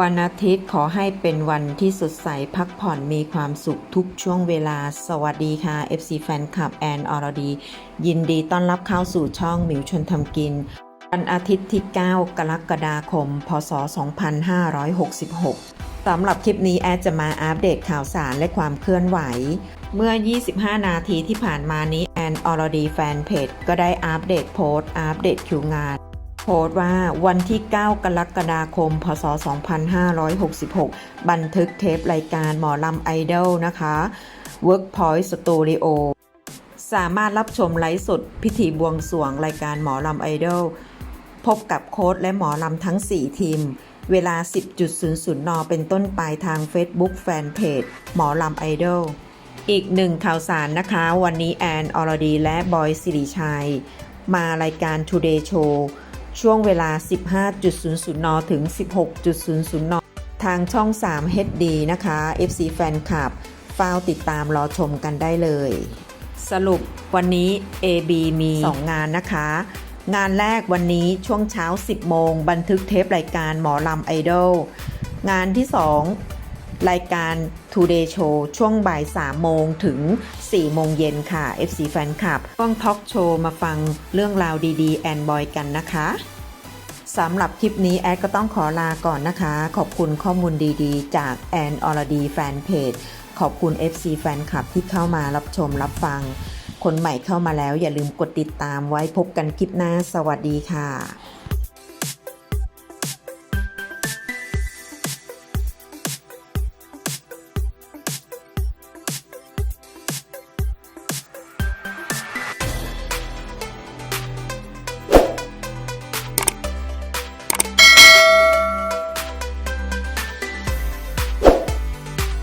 วันอาทิตย์ขอให้เป็นวันที่สดใสพักผ่อนมีความสุขทุกช่วงเวลา สวัสดีค่ะ FC แฟนคลับแอนอรดี ยินดีต้อนรับเข้าสู่ช่องหมิวชนทำกิน วันอาทิตย์ที่ 9 กรกฎาคม พศ 2566 สำหรับคลิปนี้แอดจะมาอัปเดตข่าวสารและความเคลื่อนไหว เมื่อ 25 นาทีที่ผ่านมานี้แอนอรดีแฟนเพจก็ได้อัปเดตโพสต์อัปเดตคิวงาน โพสต์ว่าวันที่ 9 กรกฎาคม พศ 2566 บันทึกเทปรายการหมอลำไอดอลนะคะ Workpoint Studio สามารถรับชมไลฟ์สดพิธีบวงสรวงรายการหมอลำไอดอลพบกับโค้ดและหมอลำทั้ง 4 ทีม เวลา 10.00 น เป็นต้นไปทาง Facebook Fanpage หมอลำไอดอลอีกหนึ่งข่าวสารนะคะ วันนี้แอนอรดีและบอยสิริชัย มารายการ Today Show ช่วงเวลา 15.00 น ถึง 16.00 น ทางช่อง 3 HD นะคะ FC แฟนคลับเฝ้าติดตามรอชมกันได้เลย สรุปวันนี้ AB มี 2 งานนะคะ งานแรกวันนี้ช่วงเช้า 10 โมง บันทึกเทปรายการหมอลำไอดอลงานที่ 2 รายการ Today Show ช่วงบ่าย 3 โมงถึง 4 โมงเย็นค่ะ FC แฟนคลับช่วงทอล์กโชว์มาฟังเรื่องราวดีๆ แอนบอยกันนะคะสำหรับคลิปนี้แอดก็ต้องขอลาก่อนนะคะ ขอบคุณข้อมูลดีๆ จากแอนอรดีแฟนเพจขอบคุณ FC แฟนคลับที่เข้ามารับชมรับฟัง คนใหม่เข้ามาแล้วอย่าลืมกดติดตามไว้พบกันคลิปหน้าสวัสดีค่ะ